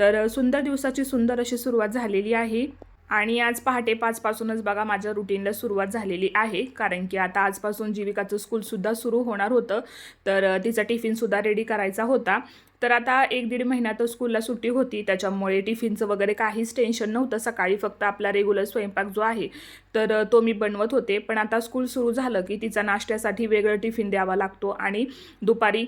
तर सुंदर दिवसाची सुंदर अशी सुरुवात झालेली आहे. आणि आज पहाटे पाचपासूनच बघा माझ्या रुटीनला सुरुवात झालेली आहे. कारण की आता आजपासून जीविकाचं स्कूलसुद्धा सुरू होणार होतं. तर तिचा टिफिनसुद्धा रेडी करायचा होता. तर आता एक दीड महिना तर स्कूलला सुट्टी होती. त्याच्यामुळे टिफिनचं वगैरे काहीच टेन्शन नव्हतं. सकाळी फक्त आपला रेग्युलर स्वयंपाक जो आहे तर तो मी बनवत होते. पण आता स्कूल सुरू झालं की तिचा नाश्त्यासाठी वेगळं टिफिन द्यावा लागतो. आणि दुपारी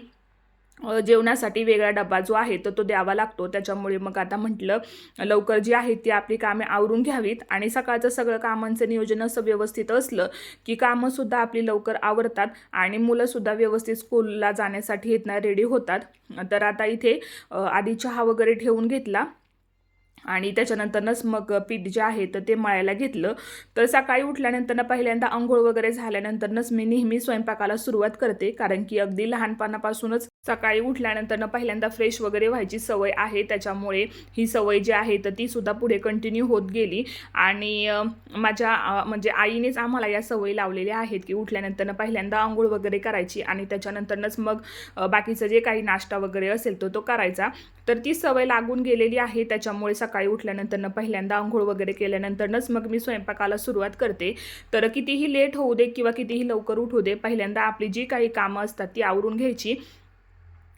जेवणासाठी वेगळा डबा जो आहे तर तो द्यावा लागतो. त्याच्यामुळे मग आता म्हटलं लवकर जी आहे ती आपली कामे आवरून घ्यावीत. आणि सकाळचं सगळं कामांचं नियोजन असं व्यवस्थित असलं की कामंसुद्धा आपली लवकर आवरतात आणि मुलंसुद्धा व्यवस्थित स्कूलला जाण्यासाठी येत नाही रेडी होतात. तर आता इथे आधी चहा वगैरे ठेवून घेतला. आणि त्याच्यानंतरनंच मग पीठ जे आहे तर ते मळायला घेतलं. तर सकाळी उठल्यानंतर पहिल्यांदा आंघोळ वगैरे झाल्यानंतरनंच मी नेहमी स्वयंपाकाला सुरुवात करते. कारण की अगदी लहानपणापासूनच सकाळी उठल्यानंतर पहिल्यांदा फ्रेश वगैरे व्हायची सवय आहे. त्याच्यामुळे ही सवय जी आहे तर ती सुद्धा पुढे कंटिन्यू होत गेली. आणि माझ्या म्हणजे आईनेच आम्हाला या सवयी लावलेल्या आहेत की उठल्यानंतर पहिल्यांदा आंघोळ वगैरे करायची आणि त्याच्यानंतरनंच मग बाकीचं जे काही नाश्ता वगैरे असेल तो तो करायचा. तर ती सवय लागून गेलेली आहे. त्याच्यामुळे सकाळी उठल्यानंतर पहिल्यांदा आंघोळ वगैरे केल्यानंतरनंच मग मी स्वयंपाकाला सुरुवात करते. तर कितीही लेट होऊ दे किंवा कितीही लवकर उठू दे पहिल्यांदा आपली जी काही कामं असतात ती आवरून घ्यायची.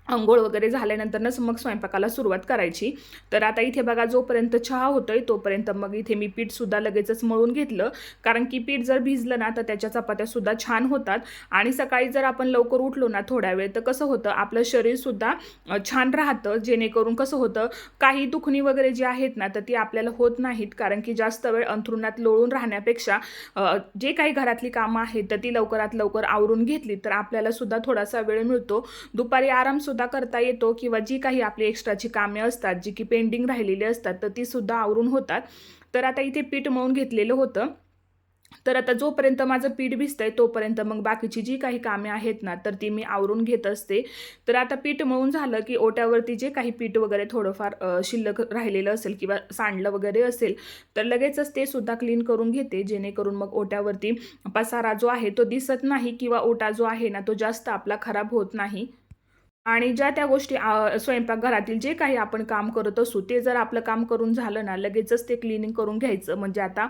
आंघोळ वगैरे झाल्यानंतरच मग स्वयंपाकाला सुरुवात करायची. तर आता इथे बघा जोपर्यंत चहा होतोय तोपर्यंत मग इथे मी पीठसुद्धा लगेचच मळून घेतलं. कारण की पीठ जर भिजलं ना तर त्याच्या चपात्यासुद्धा छान होतात. आणि सकाळी जर आपण लवकर उठलो ना थोड्या वेळ तर कसं होतं आपलं शरीरसुद्धा छान राहतं. जेणेकरून कसं होतं काही दुखणी वगैरे जी आहेत ना तर ती आपल्याला होत नाहीत. कारण की जास्त वेळ अंथरुणात लोळून राहण्यापेक्षा जे काही घरातली कामं आहेत तर ती लवकरात लवकर आवरून घेतली. तर आपल्याला सुद्धा थोडासा वेळ मिळतो. दुपारी आराम सुद्धा करता येतो किंवा जी काही आपली एक्स्ट्राची कामे असतात जी की पेंडिंग राहिलेली असतात तर ती सुद्धा आवरून होतात. तर आता इथे पीठ मळून घेतलेलं होतं. तर आता जोपर्यंत माझं पीठ भिजतंय तोपर्यंत मग बाकीची जी काही कामे आहेत ना तर ती मी आवरून घेत असते. तर आता पीठ मळून झालं की ओट्यावरती जे काही पीठ वगैरे थोडंफार शिल्लक राहिलेलं असेल किंवा सांडलं वगैरे असेल तर लगेचच ते सुद्धा क्लीन करून घेते. जेणेकरून मग ओट्यावरती पसारा जो आहे तो दिसत नाही किंवा ओटा जो आहे ना तो जास्त आपला खराब होत नाही. आणि ज्या त्या गोष्टी स्वयंपाकघरातील जे काही आपण काम करत असू ते जर आपलं काम करून झालं ना लगेचच ते क्लिनिंग करून घ्यायचं. म्हणजे आता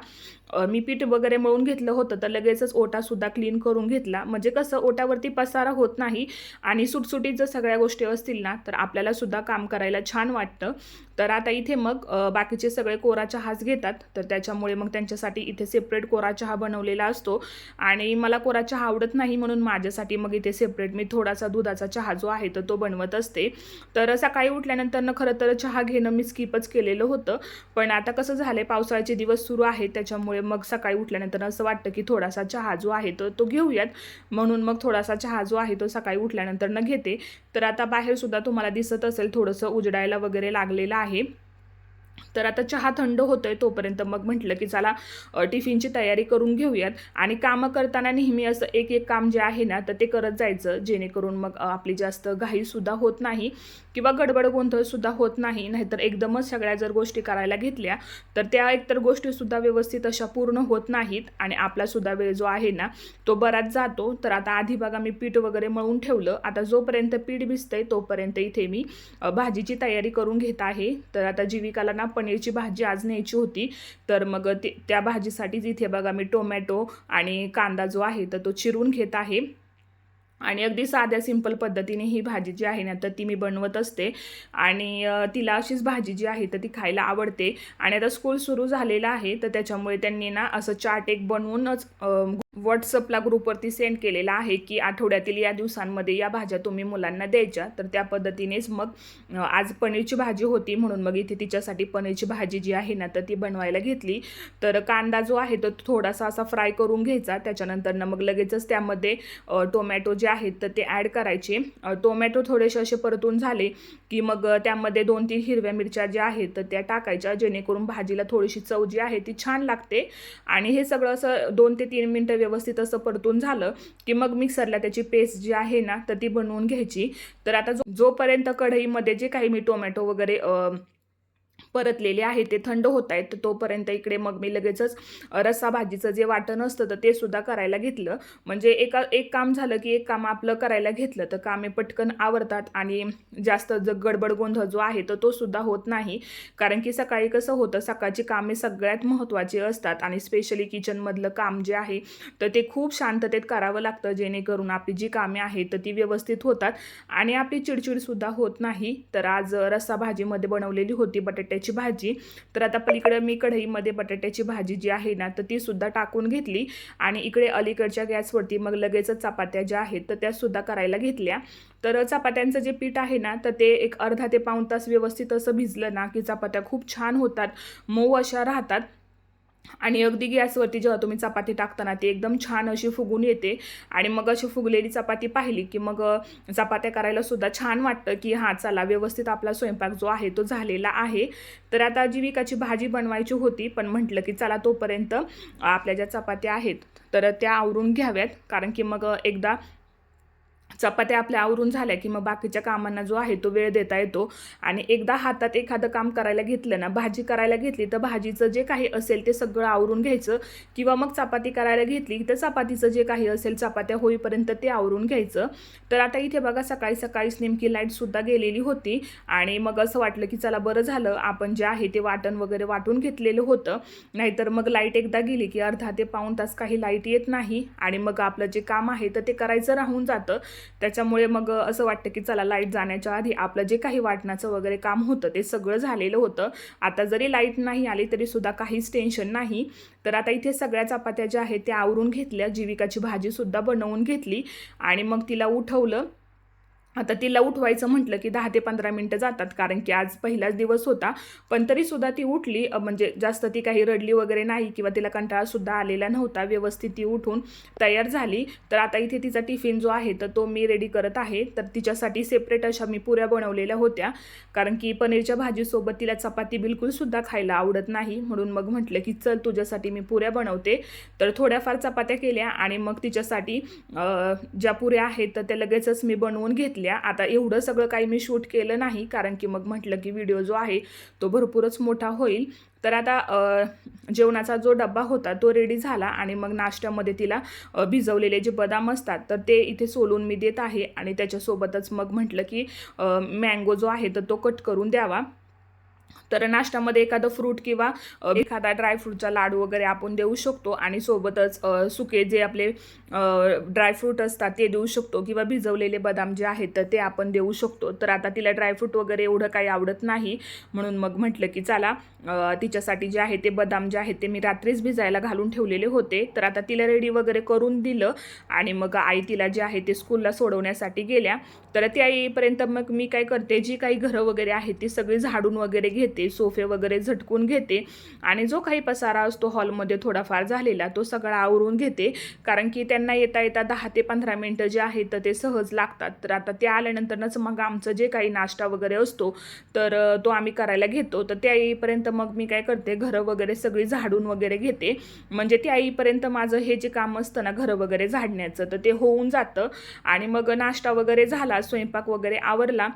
मी पीठ वगैरे मळून घेतलं होतं तर लगेचच ओटासुद्धा क्लीन करून घेतला. म्हणजे कसं ओट्यावरती पसारा होत नाही आणि सुटसुटीत जर सगळ्या गोष्टी असतील ना तर आपल्याला सुद्धा काम करायला छान वाटतं. तर आता इथे मग बाकीचे सगळे कोरा चहाच घेतात. तर त्याच्यामुळे मग त्यांच्यासाठी इथे सेपरेट कोरा चहा बनवलेला असतो. आणि मला कोरा चहा आवडत नाही म्हणून माझ्यासाठी मग इथे सेपरेट मी थोडासा दुधाचा चहा जो आहे तर तो बनवत असते. तर सकाळी उठल्यानंतरनं खरं तर चहा घेणं मी स्किपच केलेलं होतं. पण आता कसं झालं आहे पावसाळ्याचे दिवस सुरू आहेत. त्याच्यामुळे मग सकाळी उठल्यानंतर असं वाटतं की थोडासा चहा जो आहे तो तो घेऊयात. म्हणून मग थोडासा चहा जो आहे तो सकाळी उठल्यानंतर न घेते. तर आता बाहेरसुद्धा तुम्हाला दिसत असेल थोडंसं उजडायला वगैरे लागलेलं आहे. तर आता चहा थंड होतो आहे तोपर्यंत मग म्हटलं की चला टिफिनची तयारी करून घेऊयात. आणि कामं करताना नेहमी असं एक एक काम जे आहे ना तर ते करत जायचं. जेणेकरून मग आपली जास्त घाईसुद्धा होत नाही किंवा गडबड गोंधळसुद्धा होत नाही. नाहीतर एकदमच सगळ्या जर गोष्टी करायला घेतल्या तर त्या एकतर गोष्टीसुद्धा व्यवस्थित अशा पूर्ण होत नाहीत आणि आपलासुद्धा वेळ जो आहे ना तो बराच जातो. तर आता आधी बघा मी पीठ वगैरे मळून ठेवलं. आता जोपर्यंत पीठ भिजतंय तोपर्यंत इथे मी भाजीची तयारी करून घेत आहे. तर आता जीविकाला ना पनीरची भाजी आज न्यायची होती. तर मग ते त्या भाजीसाठीच इथे बघा मी टोमॅटो आणि कांदा जो आहे तर तो चिरून घेत आहे. आणि अगदी साध्या सिंपल पद्धतीने ही भाजी जी आहे ना तर ती मी बनवत असते. आणि तिला अशीच भाजी जी आहे तर ती खायला आवडते. आणि आता स्कूल सुरू झालेलं आहे तर त्याच्यामुळे त्यांनी ना असं चाट एक बनवूनच व्हॉट्सअपला ग्रुपवरती सेंड केलेला आहे की आठवड्यातील या दिवसांमध्ये या भाज्या तुम्ही मुलांना द्यायच्या तर त्या पद्धतीनेच मग आज पनीरची भाजी होती म्हणून मग इथे तिच्यासाठी पनीरची भाजी जी आहे ना तर ती बनवायला घेतली. तर कांदा जो आहे तो थोडासा असा फ्राय करून घ्यायचा त्याच्यानंतर ना मग लगेचच त्यामध्ये टोमॅटो जे आहेत तर ते ॲड करायचे. टोमॅटो थोडेसे असे परतून झाले की मग त्यामध्ये दोन तीन हिरव्या मिरच्या ज्या आहेत तर त्या टाकायच्या जेणेकरून भाजीला थोडीशी चव जी आहे ती छान लागते. आणि हे सगळं असं दोन ते तीन मिनटं व्यवस्थित असं परतून झालं की मग मिक्सरला त्याची पेस्ट जी आहे ना तर ती बनवून घ्यायची. तर आता जो जोपर्यंत कढईमध्ये जे काही मी टोमॅटो वगैरे परतलेले आहे ते थंड होत आहेत तर तोपर्यंत इकडे मग मी लगेचच रस्सा भाजीचं जे वाटण असतं तर ते सुद्धा करायला घेतलं. म्हणजे एका एक काम झालं की एक काम आपलं करायला घेतलं तर कामे पटकन आवरतात आणि जास्त ज गडबड गोंधळ जो आहे तर तो सुद्धा होत नाही. कारण की सकाळी कसं होतं सकाळची कामे सगळ्यात महत्त्वाची असतात आणि स्पेशली किचनमधलं काम जे आहे तर ते खूप शांततेत करावं लागतं जेणेकरून आपली जी कामे आहेत तर ती व्यवस्थित होतात. आणि आपली चिडचिडसुद्धा होत नाही. तर आज रस्सा भाजीमध्ये बनवलेली होती बटाट्याची भाजी. तर आता पलीकडे मी कढईमध्ये बटाट्याची भाजी जी आहे ना तर ती सुद्धा टाकून घेतली. आणि इकडे अलीकडच्या गॅसवरती मग लगेचच चपात्या ज्या आहेत तर त्या सुद्धा करायला घेतल्या. तर चपात्यांचं जे पीठ आहे ना तर ते एक अर्धा ते पाऊण तास व्यवस्थित असं भिजलं ना की चपात्या खूप छान होतात मऊ अशा राहतात. आणि अगदी गॅसवरती जेव्हा तुम्ही चपाती टाकताना ती एकदम छान अशी फुगून येते. आणि मग अशी फुगलेली चपाती पाहिली की मग चपात्या करायला सुद्धा छान वाटतं की हां चला व्यवस्थित आपला स्वयंपाक जो आहे तो झालेला आहे. तर आता जीविकाची भाजी बनवायची होती पण म्हटलं की चला तोपर्यंत आपल्या ज्या चपात्या आहेत तर त्या आवरून घ्याव्यात. कारण की मग एकदा चपात्या आपल्या आवरून झाल्या की मग बाकीच्या कामांना जो आहे तो वेळ देता येतो. आणि एकदा हातात एखादं काम करायला घेतलं ना भाजी करायला घेतली तर भाजीचं जे काही असेल ते सगळं आवरून घ्यायचं. किंवा मग चपाती करायला घेतली तर चपातीचं जे काही असेल चपात्या होईपर्यंत ते आवरून घ्यायचं. तर आता इथे बघा सकाळी सकाळीच नेमकी लाईटसुद्धा गेलेली होती. आणि मग असं वाटलं की चला बरं झालं आपण जे आहे ते वाटण वगैरे वाटून घेतलेलं होतं. नाहीतर मग लाइट एकदा गेली की अर्धा ते पाऊण तास काही लाइट येत नाही. आणि मग आपलं जे काम आहे तर ते करायचं राहून जातं. त्याच्यामुळे मग असं वाटतं की चला लाइट जाण्याच्या आधी आपलं जे काही वाटण्याचं वगैरे काम होतं ते सगळं झालेलं होतं. आता जरी लाइट नाही आली तरी सुद्धा काहीच टेन्शन नाही. तर आता इथे सगळ्या चपात्या ज्या आहेत त्या आवरून घेतल्या जीविकाची भाजीसुद्धा बनवून घेतली आणि मग तिला उठवलं. आता तिला उठवायचं म्हटलं की दहा ते पंधरा मिनटं जातात कारण की आज पहिलाच दिवस होता. पण तरीसुद्धा ती उठली म्हणजे जास्त ती काही रडली वगैरे नाही किंवा तिला कंटाळासुद्धा आलेला नव्हता. व्यवस्थित ती उठून तयार झाली. तर आता इथे तिचा टिफिन जो आहे तर तो मी रेडी करत आहे. तर तिच्यासाठी सेपरेट अशा मी पुऱ्या बनवलेल्या होत्या. कारण की पनीरच्या भाजीसोबत तिला चपाती बिलकुलसुद्धा खायला आवडत नाही. म्हणून मग म्हटलं की चल तुझ्यासाठी मी पुऱ्या बनवते. तर थोड्याफार चपात्या केल्या आणि मग तिच्यासाठी ज्या पुऱ्या आहेत तर त्या लगेचच मी बनवून घेतल्या. आता एवढं सगळं काही मी शूट केलं नाही कारण की मग म्हटलं की व्हिडिओ जो आहे तो भरपूरच मोठा होईल. तर आता जेवणाचा जो डब्बा होता तो रेडी झाला आणि मग नाश्त्यामध्ये तिला भिजवलेले जे बदाम असतात तर ते इथे सोलून मी देत आहे आणि त्याच्यासोबतच मग म्हटलं की मँगो जो आहे तर तो कट करून द्यावा. तर नाश्त्यामध्ये एखादं फ्रूट किंवा एखादा ड्रायफ्रूटचा लाडू वगैरे आपण देऊ शकतो आणि सोबतच सुके जे आपले ड्रायफ्रूट असतात ते देऊ शकतो किंवा भिजवलेले बदाम जे आहेत तर ते आपण देऊ शकतो. तर आता तिला ड्रायफ्रूट वगैरे एवढं काही आवडत नाही. म्हणून मग म्हटलं की चला तिच्यासाठी जे आहे ते बदाम जे आहेत ते मी रात्रीच भिजायला घालून ठेवलेले होते. तर आता तिला रेडी वगैरे करून दिलं आणि मग आई तिला जे आहे ते स्कूलला सोडवण्यासाठी गेल्या. तर त्या येईपर्यंत मग मी काय करते जी काही घरं वगैरे आहेत ती सगळी झाडून वगैरे घेते सोफे वगैरे झटकून घेते आणि जो काही पसारा असतो हॉलमध्ये थोडाफार झालेला तो सगळा आवरून घेते. कारण की त्यांना येता येता दहा ते पंधरा मिनटं जे आहेत तर ते सहज लागतात. तर आता ते आल्यानंतरच मग आमचं जे काही नाश्ता वगैरे असतो तर तो आम्ही करायला घेतो. तर त्या येईपर्यंत मग मी काय करते घरं वगैरे सगळी झाडून वगैरे घेते. म्हणजे त्या येईपर्यंत माझं हे जे काम असतं ना घरं वगैरे झाडण्याचं तर ते होऊन जातं. आणि मग नाश्ता वगैरे झाला स्वयंपाक वगैरे आवरला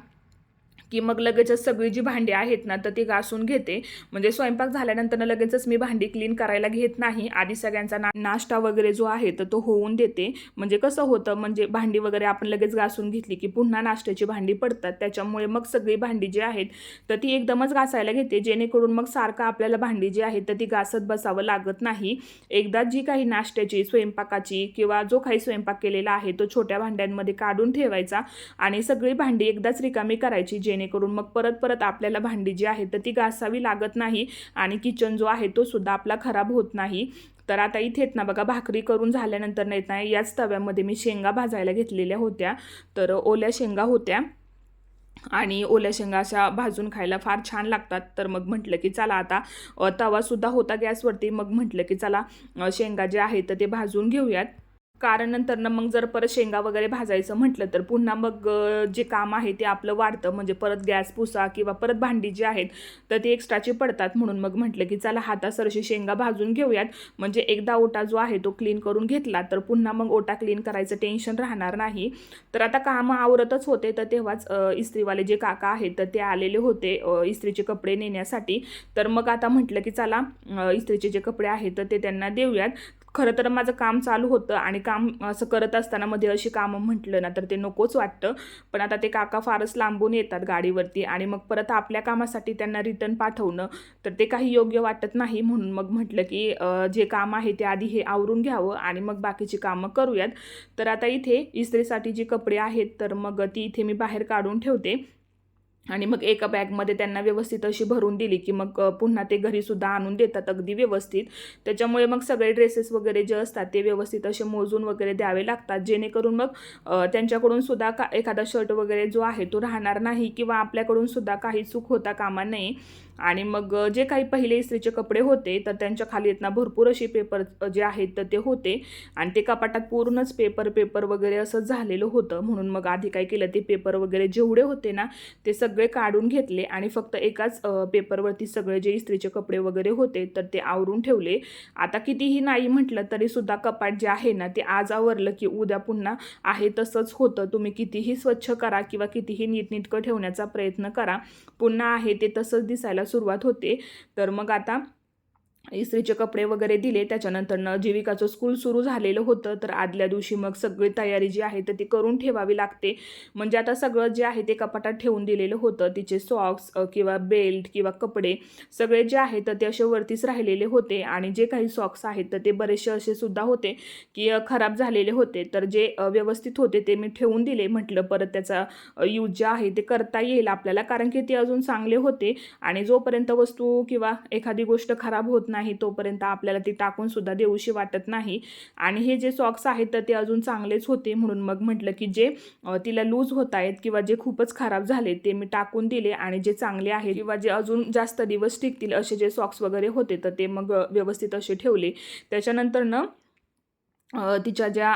की मग लगेचच सगळी जी भांडी आहेत ना तर ती घासून घेते. म्हणजे स्वयंपाक झाल्यानंतर लगेचच मी भांडी क्लीन करायला घेत नाही. आधी सगळ्यांचा ना नाश्ता वगैरे जो आहे तर तो होऊन देते. म्हणजे कसं होतं म्हणजे भांडी वगैरे आपण लगेच घासून घेतली की पुन्हा नाश्त्याची भांडी पडतात. त्याच्यामुळे मग सगळी भांडी जी आहेत तर ती एकदमच घासायला घेते. जेणेकरून मग सारखं आपल्याला भांडी जी आहेत तर ती घासत बसावं लागत नाही. एकदा जी काही नाश्त्याची स्वयंपाकाची किंवा जो काही स्वयंपाक केलेला आहे तो छोट्या भांड्यांमध्ये काढून ठेवायचा आणि सगळी भांडी एकदाच रिकामी करायची. जेणेकरून मग परत परत आपल्याला भांडी जी आहे तर ती घासावी लागत नाही आणि किचन जो आहे तो सुद्धा आपला खराब होत नाही. तर आता इथेच ना बघा भाकरी करून झाल्यानंतर नाही ना याच तव्यामध्ये मी शेंगा भाजायला घेतलेल्या होत्या. तर ओल्या शेंगा होत्या आणि ओल्या शेंगा अशा भाजून खायला फार छान लागतात. तर मग म्हटलं की चला आता तवासुद्धा होता गॅसवरती मग म्हटलं की चला शेंगा जे आहेत तर ते भाजून घेऊयात. कारण नंतर ना मग जर परत शेंगा वगैरे भाजायचं म्हटलं तर पुन्हा मग जे काम आहे ते आपलं वाढतं. म्हणजे परत गॅस पुसा किंवा परत भांडी जी आहेत तर ती एक्स्ट्राची पडतात. म्हणून मग म्हटलं की चला हातासरशी शेंगा भाजून घेऊयात. म्हणजे एकदा ओटा जो आहे तो क्लीन करून घेतला तर पुन्हा मग ओटा क्लीन करायचं टेन्शन राहणार नाही. तर आता कामं आवरतच होते. तर तेव्हाच इस्त्रीवाले जे काका आहेत तर ते आलेले होते इस्त्रीचे कपडे नेण्यासाठी. तर मग आता म्हटलं की चला इस्त्रीचे जे कपडे आहेत तर ते त्यांना देऊयात. खरं तर माझं काम चालू होतं आणि काम असं करत असताना मध्ये अशी कामं म्हटलं ना तर ते नकोच वाटतं. पण आता ते काका फारच लांबून येतात गाडीवरती आणि मग परत आपल्या कामासाठी त्यांना रिटर्न पाठवणं तर ते काही योग्य वाटत नाही. म्हणून मग म्हटलं की जे काम आहे ते आधी हे आवरून घ्यावं आणि मग बाकीची कामं करूयात. तर आता इथे इस्त्रीसाठी जी कपडे आहेत तर मग ती इथे मी बाहेर काढून ठेवते. आणि मग एका बॅगमध्ये त्यांना व्यवस्थित अशी भरून दिली की मग पुन्हा ते घरीसुद्धा आणून देतात अगदी व्यवस्थित. त्याच्यामुळे मग सगळे ड्रेसेस वगैरे जे असतात ते व्यवस्थित असे मोजून वगैरे द्यावे लागतात. जेणेकरून मग त्यांच्याकडून सुद्धा का एखादा शर्ट वगैरे जो आहे तो राहणार नाही किंवा आपल्याकडून सुद्धा काही चूक होता कामा नये. आणि मग जे काही पहिले इस्त्रीचे कपडे होते तर त्यांच्या खाली येतना भरपूर असे पेपर जे आहेत तर ते होते. आणि ते कपाटात पूर्णच पेपर पेपर वगैरे असं झालेलं होतं. म्हणून मग आधी काय केलं ते पेपर वगैरे जेवढे होते ना ते सगळे काढून घेतले आणि फक्त एकाच पेपरवरती सगळे जे इस्त्रीचे कपडे वगैरे होते तर ते आवरून ठेवले. आता कितीही नाही म्हटलं तरीसुद्धा कपाट जे आहे ना ते आज आवरलं की उद्या पुन्हा आहे तसंच होतं. तुम्ही कितीही स्वच्छ करा किंवा कितीही नीटनीटकं ठेवण्याचा प्रयत्न करा पुन्हा आहे ते तसंच दिसायला सुरुवात होते. तर मग आता इस्त्रीचे कपडे वगैरे दिले. त्याच्यानंतरनं जीविकाचं स्कूल सुरू झालेलं होतं. तर आदल्या दिवशी मग सगळी तयारी जी आहे तर ती करून ठेवावी लागते. म्हणजे आता सगळं जे आहे ते कपाटात ठेवून दिलेलं होतं. तिचे सॉक्स किंवा बेल्ट किंवा कपडे सगळे जे आहेत तर ते असे वरतीच राहिलेले होते. आणि जे काही सॉक्स आहेत तर ते बरेचसे असे सुद्धा होते की खराब झालेले होते. तर जे व्यवस्थित होते ते मी ठेवून दिले. म्हटलं परत त्याचा यूज जे आहे ते करता येईल आपल्याला. कारण की ते अजून चांगले होते. आणि जोपर्यंत वस्तू किंवा एखादी गोष्ट खराब होत नाही नाही तोपर्यंत आपल्याला ती टाकून सुद्धा देऊशी वाटत नाही. आणि हे जे सॉक्स आहेत तर ते अजून चांगलेच होते. म्हणून मग म्हटलं की जे तिला लूज होत आहेत किंवा जे खूपच खराब झाले ते मी टाकून दिले आणि जे चांगले आहेत किंवा जे अजून जास्त दिवस टिकतील असे जे सॉक्स वगैरे होते तर ते मग व्यवस्थित असे ठेवले. त्याच्यानंतर न तिच्या ज्या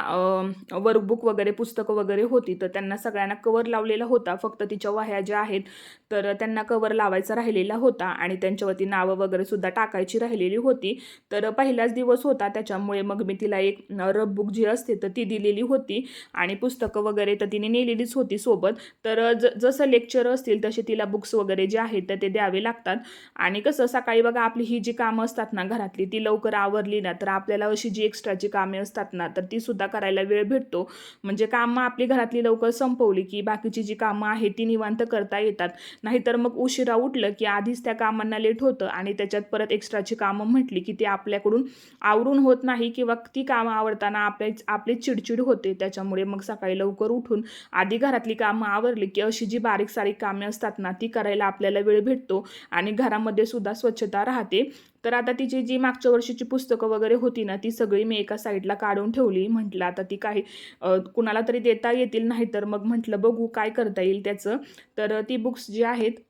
वर्कबुक वगैरे पुस्तकं वगैरे होती तर त्यांना सगळ्यांना कवर लावलेला होता. फक्त तिच्या वह्या ज्या आहेत तर त्यांना कवर लावायचा राहिलेला होता आणि त्यांच्यावरती नावं वगैरे सुद्धा टाकायची राहिलेली होती. तर पहिलाच दिवस होता त्याच्यामुळे मग मी तिला एक रबबुक जी असते तर ती दिलेली होती आणि पुस्तकं वगैरे तर तिने नेलेलीच होती सोबत. तर ज जसं लेक्चर असतील तसे तिला बुक्स वगैरे जे आहेत तर ते द्यावे लागतात. आणि कसं सकाळी बघा आपली ही जी कामं असतात ना घरातली ती लवकर आवरली ना तर आपल्याला अशी जी एक्स्ट्राची कामे असतात ना तर ती सुद्धा करायला वेळ भेटतो. म्हणजे कामं आपली घरातली लवकर संपवली की बाकीची जी कामं आहेत ती निवांत करता येतात. नाहीतर मग उशिरा उठलं की आधीच त्या कामांना लेट होतं आणि त्याच्यात परत एक्स्ट्राची कामं म्हटली की ती आपल्याकडून आवरून होत नाही किंवा ती कामं आवडताना आपल्या आपली चिडचिड होते. त्याच्यामुळे मग सकाळी लवकर उठून आधी घरातली कामं आवरली की अशी जी बारीक सारीक कामे असतात ना ती करायला आपल्याला वेळ भेटतो आणि घरामध्ये सुद्धा स्वच्छता राहते. तर आता तिची जी मागच्या वर्षीची पुस्तकं वगैरे होती ना ती सगळी मी एका साईडला काढून ठेवली. म्हटलं आता ती काही कुणाला तरी देता येतील नाही तर मग म्हटलं बघू काय करता येईल त्याचं. तर ती बुक्स जी आहेत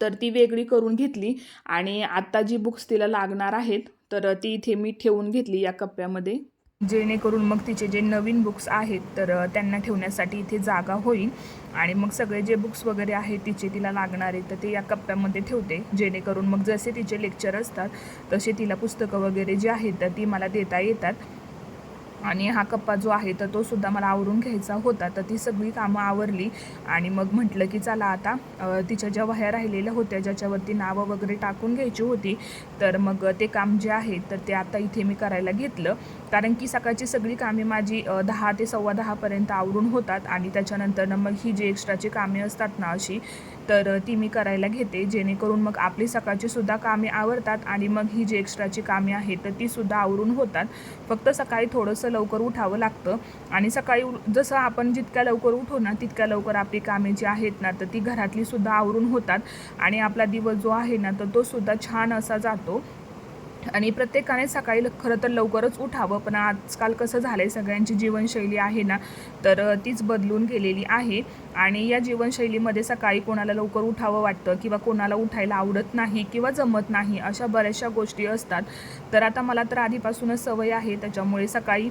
तर ती वेगळी करून घेतली. आणि आत्ता जी बुक्स तिला लागणार आहेत तर ती इथे मी ठेवून घेतली या कप्प्यामध्ये. जेणेकरून मग तिचे जे नवीन बुक्स आहेत तर त्यांना ठेवण्यासाठी इथे जागा होईल. आणि मग सगळे जे बुक्स वगैरे आहेत तिचे तिला लागणारे तर ते या कप्प्यामध्ये ठेवते. जेणेकरून मग जसे तिचे लेक्चर असतात तसे तिला पुस्तकं वगैरे जी आहेत तर ती मला देता येतात. आणि हा कप्पा जो आहे तर तो सुद्धा मला आवरून घ्यायचा होता. तर ती सगळी कामं आवरली आणि मग म्हटलं की चला आता तिच्या ज्या वह्या राहिलेल्या होत्या ज्याच्यावरती नावं वगैरे टाकून घ्यायची होती तर मग ते काम जे आहे तर ते आता इथे मी करायला घेतलं. कारण की सकाळची सगळी कामे माझी दहा ते सव्वा दहापर्यंत आवरून होतात आणि त्याच्यानंतर मग ही जी एक्स्ट्राची कामे असतात ना अशी तर ती मी करायला घेते. जेणेकरून मग आपली सकाळची सुद्धा कामे आवरतात आणि मग ही जी एक्स्ट्राची कामे आहेत तर ती सुद्धा आवरून होतात. फक्त सकाळी थोडंसं लवकर उठावं लागतं. आणि सकाळी उ- जसं आपण जितक्या लवकर उठू ना तितक्या लवकर आपली कामे जी आहेत ना तर ती घरातली सुद्धा आवरून होतात. आणि आपला दिवस जो आहे ना तर तो सुद्धा छान असा जातो. आणि प्रत्येकाने सकाळी खरं तर लवकरच उठावं. पण आजकाल कसं झालं आहे सगळ्यांची जीवनशैली आहे ना तर तीच बदलून गेलेली आहे. आणि या जीवनशैलीमध्ये सकाळी कोणाला लवकर उठावं वाटतं किंवा कोणाला उठायला आवडत नाही किंवा जमत नाही अशा बऱ्याचशा गोष्टी असतात. तर आता मला तर आधीपासूनच सवय आहे त्याच्यामुळे सकाळी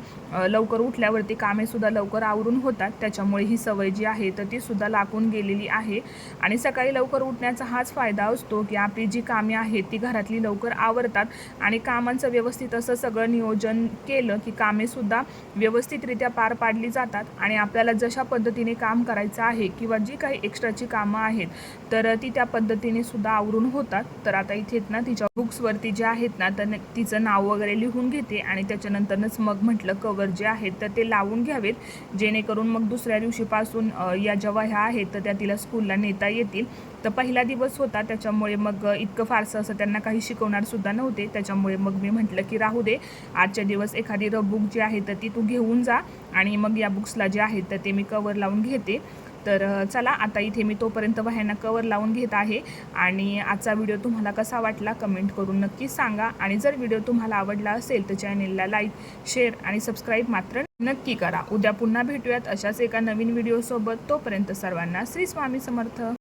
लवकर उठल्यावरती कामेसुद्धा लवकर आवरून होतात. त्याच्यामुळे ही सवय जी आहे तर ती सुद्धा लागून गेलेली आहे. आणि सकाळी लवकर उठण्याचा हाच फायदा असतो की आपली जी कामे आहेत ती घरातली लवकर आवरतात. आणि कामांचं व्यवस्थित असं सगळं नियोजन केलं की कामेसुद्धा व्यवस्थितरित्या पार पाडली जातात आणि आपल्याला जशा पद्धतीने काम करायचं आहे किंवा जी काही एक्स्ट्राची कामं आहेत तर ती त्या पद्धतीने सुद्धा आवरून होतात. तर आता इथे ना तिच्या बुक्सवरती जे आहेत ना तर न- तिचं नाव वगैरे लिहून घेते आणि त्याच्यानंतरच मग म्हटलं कवर जे आहेत तर ते लावून घ्यावेत. जेणेकरून मग दुसऱ्या दिवशीपासून या ज्या वह्या आहेत तर त्या तिला स्कूलला नेता येतील. तर पहिला दिवस होता त्याच्यामुळे मग इतकं फारसं असं त्यांना काही शिकवणार सुद्धा नव्हते. त्याच्यामुळे मग मी म्हटलं की राहू दे आजच्या दिवस एखादी बुक जी आहे तर ती तू घेऊन जा आणि मग या बुक्सला जे आहेत तर ते मी कवर लावून घेते. तर चला आता इथे मी तोपर्यंत वह्यांना कवर लावून घेत आहे आणि आजचा व्हिडिओ तुम्हाला कसा वाटला कमेंट करून नक्की सांगा आणि जर व्हिडिओ तुम्हाला आवडला असेल तर चॅनेलला लाईक शेअर आणि सबस्क्राईब मात्र नक्की करा. उद्या पुन्हा भेटूयात अशाच एका नवीन व्हिडिओसोबत तोपर्यंत सर्वांना श्री स्वामी समर्थ.